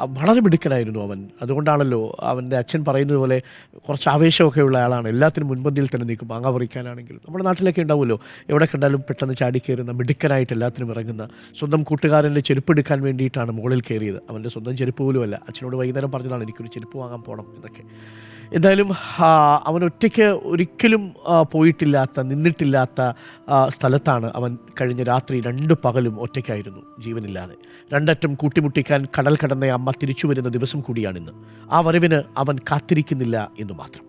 വളരെ മിടുക്കനായിരുന്നു അവൻ. അതുകൊണ്ടാണല്ലോ അവന്റെ അച്ഛൻ പറയുന്നത് പോലെ കുറച്ച് ആവേശമൊക്കെ ഉള്ള ആളാണ്. എല്ലാത്തിനും മുൻപന്തിയിൽ തന്നെ നിൽക്കും മാങ്ങ പറിക്കാനാണെങ്കിലും. നമ്മുടെ നാട്ടിലൊക്കെ ഉണ്ടാവുമല്ലോ. എവിടെ കണ്ടാലും പെട്ടെന്ന് ചാടി കയറുന്ന മിടുക്കനായിട്ട് എല്ലാത്തിനും ഇറങ്ങുന്ന സ്വന്തം കൂട്ടുകാരന്റെ ചെരുപ്പ് എടുക്കാൻ വേണ്ടിയിട്ടാണ് മുകളിൽ കയറിയത്. അവന്റെ സ്വന്തം ചെരുപ്പ് പോലുമല്ല. അച്ഛനോട് വൈകുന്നേരം പറഞ്ഞതാണ് എനിക്കൊരു ചെരുപ്പ് വാങ്ങാൻ പോകണം എന്നൊക്കെ. എന്തായാലും അവൻ ഒറ്റയ്ക്ക് ഒരിക്കലും പോയിട്ടില്ലാത്ത നിന്നിട്ടില്ലാത്ത സ്ഥലത്താണ് അവൻ കഴിഞ്ഞ രാത്രി രണ്ട് പകലും ഒറ്റയ്ക്കായിരുന്നു ജീവനില്ലാതെ. രണ്ടറ്റം കൂട്ടിമുട്ടിക്കാൻ കടൽ കടന്ന അമ്മ തിരിച്ചു വരുന്ന ദിവസം കൂടിയാണിന്ന്. ആ വരവിന് അവൻ കാത്തിരിക്കുന്നില്ല എന്നു മാത്രം.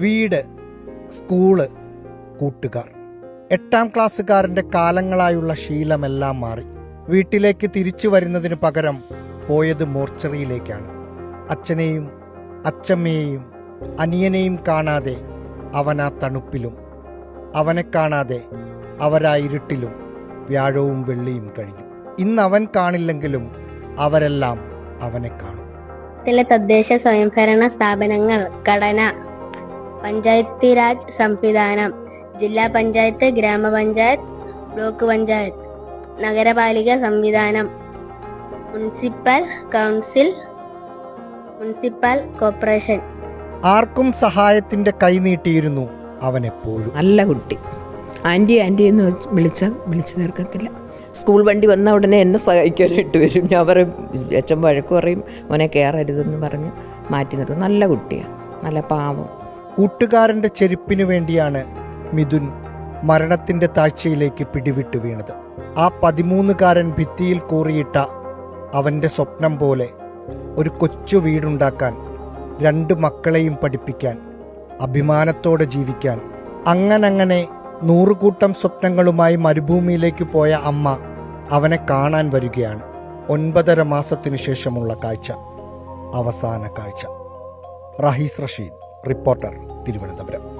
വീട് സ്കൂൾ കൂട്ടുകാർ. എട്ടാം ക്ലാസ്സുകാരന്റെ കാലങ്ങളായുള്ള ശീലമെല്ലാം മാറി. വീട്ടിലേക്ക് തിരിച്ചു വരുന്നതിന് പകരം പോയത് മോർച്ചറിയിലേക്കാണ്. അച്ഛനെയും അച്ചമ്മയെയും അനിയനെയും കാണാതെ അവൻ ആ തണുപ്പിലും അവനെ കാണാതെ അവരാ ഇരുട്ടിലും വ്യാഴവും വെള്ളിയും കഴിഞ്ഞു. ഇന്ന് അവൻ കാണില്ലെങ്കിലും അവരെല്ലാം അവനെ കാണും. തദ്ദേശ സ്വയംഭരണ സ്ഥാപനങ്ങൾ ഘടന പഞ്ചായത്തി രാജ് സംവിധാനം ജില്ലാ പഞ്ചായത്ത് ഗ്രാമപഞ്ചായത്ത് ബ്ലോക്ക് പഞ്ചായത്ത് നഗരപാലിക സംവിധാനം മുനിസിപ്പൽ കൗൺസിൽ മുനിസിപ്പൽ കോർപ്പറേഷൻ. ആർക്കും സഹായത്തിന്റെ കൈ നീട്ടിയിരുന്നു അവൻ എപ്പോഴും നല്ല കുട്ടി. ആന്റി ആന്റി എന്ന് വിളിച്ച വിളിച്ചാൽ വിളിച്ചു തീർക്കത്തില്ല. സ്കൂൾ വണ്ടി വന്ന ഉടനെ എന്നെ സഹായിക്കാനായിട്ട് വരും. ഞാൻ പറയും അച്ഛൻ വഴക്ക് പറയും മോനെ കയറരുതെന്ന് പറഞ്ഞ് മാറ്റി നിർത്തും നല്ല കുട്ടിയാണ് നല്ല പാവം. കൂട്ടുകാരന്റെ ചെരുപ്പിനു വേണ്ടിയാണ് മിഥുൻ മരണത്തിന്റെ താഴ്ചയിലേക്ക് പിടിവിട്ട് വീണത്. ആ പതിമൂന്നുകാരൻ ഭിത്തിയിൽ കൂറിയിട്ട അവന്റെ സ്വപ്നം പോലെ ഒരു കൊച്ചു വീടുണ്ടാക്കാൻ രണ്ട് മക്കളെയും പഠിപ്പിക്കാൻ അഭിമാനത്തോടെ ജീവിക്കാൻ. അങ്ങനങ്ങനെ നൂറുകൂട്ടം സ്വപ്നങ്ങളുമായി മരുഭൂമിയിലേക്ക് പോയ അമ്മ അവനെ കാണാൻ വരികയാണ്. ഒൻപതര മാസത്തിനു ശേഷമുള്ള കാഴ്ച. അവസാന കാഴ്ച. റഹീസ് റഷീദ് റിപ്പോർട്ടർ തിരുവനന്തപുരം.